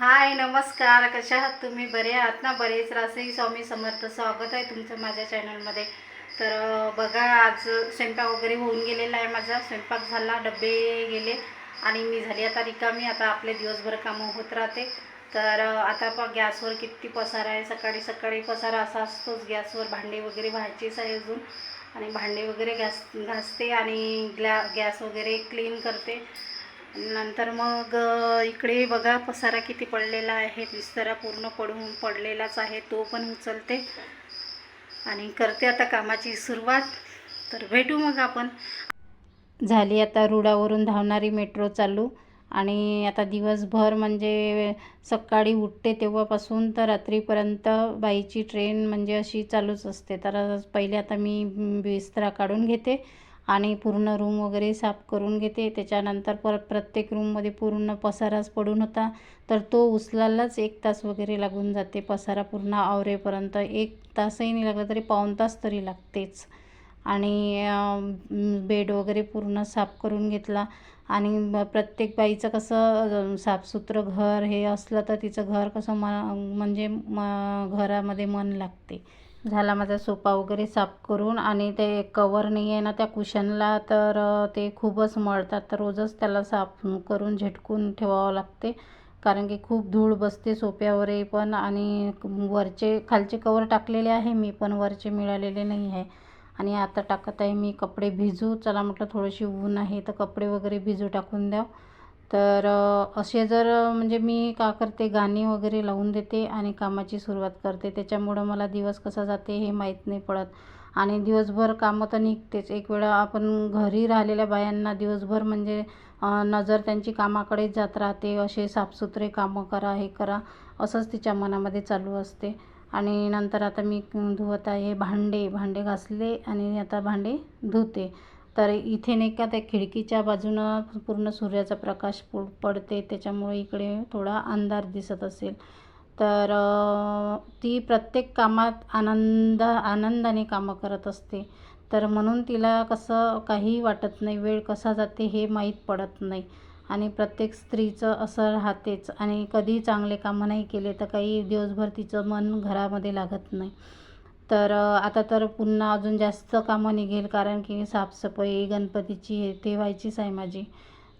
हाय नमस्कार. कशा आहात तुम्ही? बरे आहात ना? बरेच रासही स्वामी समर्थ. स्वागत आहे तुमचं माझ्या चॅनलमध्ये. तर बघा आज स्वयंपाक वगैरे होऊन गेलेला आहे माझा. स्वयंपाक झाला डबे गेले आणि मी झाली आता रिकामी. आता आपले दिवसभर कामं होत राहते. तर आता पण गॅसवर किती पसारा आहे. सकाळी सकाळी पसारा असा असतोच. गॅसवर भांडे वगैरे व्हायचीच आहे अजून. आणि भांडे वगैरे घास घासते आणि ग्लॅ गॅस वगैरे क्लीन करते. नंतर मग इकडे बघा पसारा किती पडलेला आहे. बिस्तरा पूर्ण पडून पडलेलाच आहे. तो पण उचलते. आणि करते आता कामाची सुरुवात. तर भेटू मग आपण. झाली आता रुळावरून धावणारी मेट्रो चालू. आणि आता दिवसभर म्हणजे सकाळी उठते तेव्हापासून तर रात्रीपर्यंत बाईची ट्रेन म्हणजे अशी चालूच असते. तर पहिले आता मी बिस्तरा काढून घेते. आणि पूर्ण रूम वगैरे साफ करून घेते. त्याच्यानंतर परत प्रत्येक रूममध्ये पूर्ण पसाराच पडून होता. तर तो उचलायलाच एक तास वगैरे लागून जाते. पसारा पूर्ण आवरेपर्यंत एक तासही नाही लागला तरी पाऊण तास तरी लागतेच. आणि बेड वगैरे पूर्ण साफ करून घेतला. आणि प्रत्येक बाईचं कसं साफसुथरं घर हे असलं तर तिचं घर कसं म म्हणजे म घरामध्ये मन लागते. झाला माझा सोफा वगैरे साफ करून आणि ते कवर नाही आहे ना त्या कुशनला तर ते खूपच मळतात. तर रोजच त्याला साफ करून झटकून ठेवावं लागते. कारण की खूप धूळ बसते सोफ्यावरही पण आणि वरचे खालचे कवर टाकलेले आहे मी पण वरचे मिळालेले नाही आहे. आणि आता टाकत आहे मी कपडे भिजू. चला म्हटलं थोडीशी ऊन आहे तर कपडे वगैरे भिजू टाकून द्या तर असे जर म्हणजे मी का करते गाणी वगैरे लावून देते आणि कामाची सुरुवात करते त्याच्यामुळं मला दिवस कसा जाते हे माहीत नाही पडत. आणि दिवसभर कामं तर निघतेच. एक वेळा आपण घरी राहिलेल्या बायांना दिवसभर म्हणजे नजर त्यांची कामाकडेच जात राहते. असे साफसुथरे कामं करा हे करा असंच तिच्या मनामध्ये चालू असते. आणि नंतर आता मी धुवत आहे भांडे भांडे घासले आणि आता भांडे धुते. तर इथे नाही का त्या खिडकीच्या बाजूनं पूर्ण सूर्याचा प्रकाश प पडते. त्याच्यामुळे इकडे थोडा अंधार दिसत असेल. तर ती प्रत्येक कामात आनंद आनंदाने कामं करत असते. तर म्हणून तिला कसं काही वाटत नाही वेळ कसा जाते हे माहीत पडत नाही. आणि प्रत्येक स्त्रीचं असं राहतेच. आणि कधी चांगले कामं नाही केले तर काही दिवसभर तिचं मन घरामध्ये लागत नाही. तर आता तर पुन्हा अजून जास्त कामं निघेल कारण की साफसफाई गणपतीची हे ते व्हायचीच आहे माझी.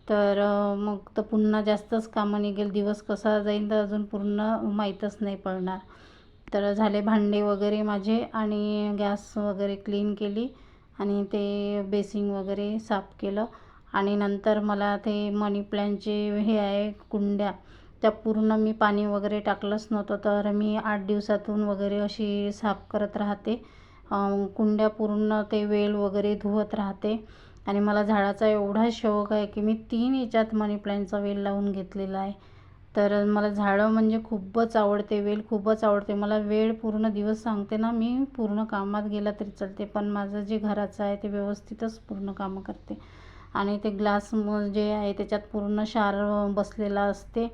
तर मग तर पुन्हा जास्तच कामं निघेल. दिवस कसा जाईल तर अजून पूर्ण माहीतच नाही पडणार. तर झाले भांडे वगैरे माझे आणि गॅस वगैरे क्लीन केली आणि ते बेसिंग वगैरे साफ केलं. आणि नंतर मला ते मनी प्लॅनचे हे आहे कुंड्या. त्या पूर्ण मी पाणी वगैरे टाकलंच नव्हतं. तर मी आठ दिवसातून वगैरे अशी साफ करत राहते. कुंड्या पूर्ण ते वेल वगैरे धुवत राहते. आणि मला झाडाचा एवढा शौक आहे की मी तीन याच्यात मनी प्लॅनचा वेल लावून घेतलेला आहे. तर मला झाडं म्हणजे खूपच आवडते वेल खूपच आवडते. मला वेळ पूर्ण दिवस सांगते ना मी पूर्ण कामात गेला तरी चालते. पण माझं जे घराचं आहे ते व्यवस्थितच पूर्ण कामं करते. आणि ते ग्लास जे आहे त्याच्यात पूर्ण शार बसलेला असते.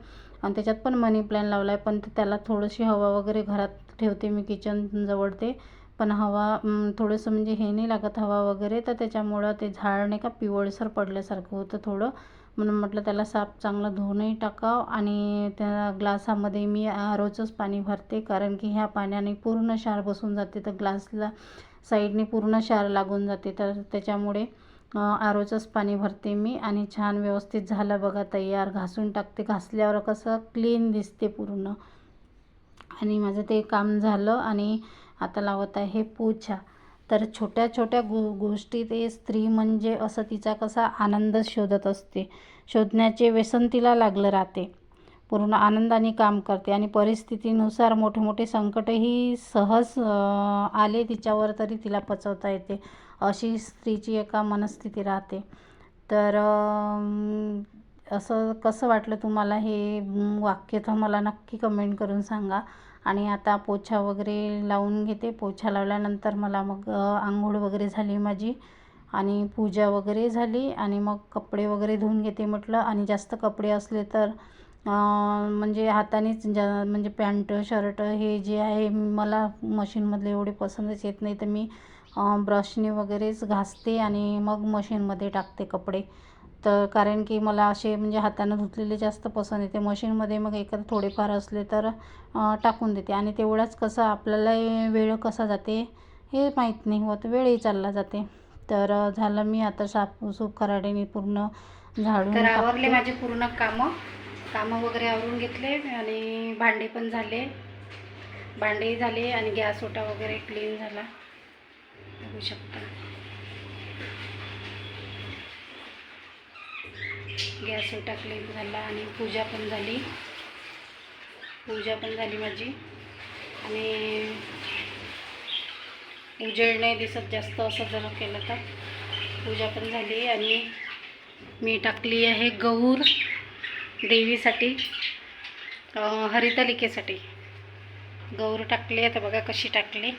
आणि त्याच्यात पण मनी प्लॅन लावला आहे पण त्याला थोडीशी हवा वगैरे घरात ठेवते मी किचनजवळ ते. पण हवा थोडंसं म्हणजे हे नाही लागत हवा वगैरे. तर त्याच्यामुळं ते झाड नाही का पिवळसर पडल्यासारखं होतं थोडं. म्हणून म्हटलं त्याला साफ चांगलं धुवूनही टाकावं आणि त्या ग्लासामध्ये मी रोजच पाणी भरते. कारण की ह्या पाण्याने पूर्ण क्षार बसून जाते. तर ग्लासला साईडने पूर्ण क्षार लागून जाते. तर त्याच्यामुळे आरोचंच पाणी भरते मी आणि छान व्यवस्थित झालं बघा तयार घासून टाकते. घासल्यावर कसं क्लीन दिसते पूर्ण. आणि माझं ते काम झालं आणि आता लावत आहे पोछा तर छोट्या छोट्या गो गोष्टी ते स्त्री म्हणजे असं तिचा कसा आनंद शोधत असते. शोधण्याचे व्यसन तिला लागलं राहते. पूर्ण आनंदाने काम करते आणि परिस्थितीनुसार मोठे मोठे संकटही सहज आले तिच्यावर तरी तिला पचवता येते. अशी स्त्रीची एका मनस्थिती राहते. तर असं कसं वाटलं तुम्हाला हे वाक्य? तर मला नक्की कमेंट करून सांगा. आणि आता पोछा वगैरे लावून घेते. पोछा लावल्यानंतर मला मग आंघोळ वगैरे झाली माझी. आणि पूजा वगैरे झाली. आणि मग कपडे वगैरे धुवून घेते म्हटलं. आणि जास्त कपडे असले तर म्हणजे हातानेच जा म्हणजे पॅन्ट शर्ट हे जे आहे मला मशीनमधले एवढे पसंतच येत नाही. तर मी ब्रशने वगैरेच घासते आणि मग मशीनमध्ये टाकते कपडे. तर कारण की मला असे म्हणजे हातानं धुतलेले जास्त पसंत येते मशीनमध्ये मग एखादं थोडेफार असले तर टाकून देते. आणि तेवढाच कसं आपल्याला वेळ कसा जाते हे माहीत नाही होत. वेळही चालला जाते. तर झालं मी आता साफसूफ खराडीने पूर्ण झाडून आवरले. माझे पूर्ण कामं. कामं वगैरे आवरून घेतले आणि भांडे पण झाले. भांडे झाले आणि गॅस ओटा वगैरे क्लीन झाला. बघू शकता. गॅस ओटा क्लीन झाला आणि पूजा पण झाली. पूजा पण झाली माझी. आणि उजेड नाही दिसत जास्त असं जर केलं तर. पूजा पण झाली आणि मी टाकली आहे गौर देवीसाठी हरितालिकेसाठी. गौर टाकली आता बघा कशी टाकली.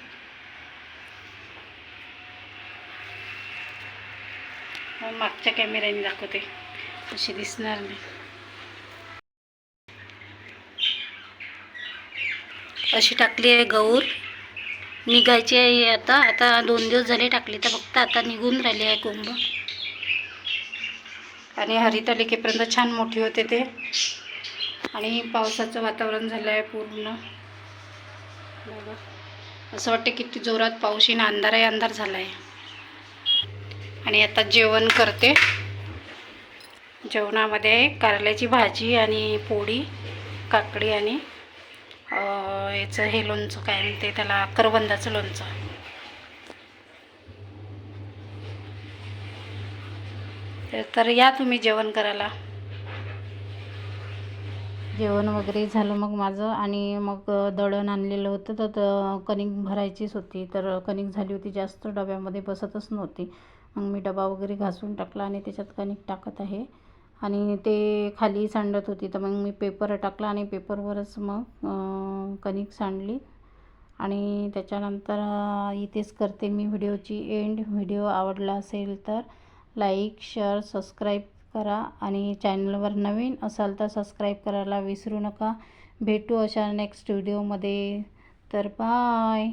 मागच्या कॅमेऱ्याने दाखवते. कशी दिसणार नाही. अशी टाकली आहे गौर. निघायची आहे आता. आता दोन दिवस झाले टाकली. तर फक्त आता निघून राहिली आहे कुंभ. आणि हरितालिकेपर्यंत छान मोठी होते ते. आणि पावसाचं वातावरण झालं आहे पूर्ण. बघा. असं वाटतं किती जोरात पाऊस येईन अंधारही अंधार झाला आहे आणि आता जेवण करते. जेवणामध्ये कारल्याची भाजी आणि पोळी काकडी आणि याचं हे लोणचं काय म्हणते त्याला करवंदाचं लोणचं. तर- तर या तुम्ही जेवण करायला. जेवण वगैरे झालं मग माझं आणि मग दळण आणलेलं होतं. तर कणिक भरायचीच होती. तर कणिक झाली होती जास्त. डब्यामध्ये बसतच नव्हती. मग मी डबा वगैरे घासून टाकला आणि त्याच्यात कणिक टाकत आहे. आणि ते खाली सांडत होती. तर मग मी पेपर टाकला आणि पेपरवरच मग कणिक सांडली. आणि त्याच्यानंतर इथेच करते मी व्हिडिओची एंड. व्हिडिओ आवडला असेल तर लाईक शेअर सबस्क्राईब करा आणि चॅनलवर नवीन असाल तर सबस्क्राईब करायला विसरू नका. भेटू अशा नेक्स्ट व्हिडिओमध्ये तर बाय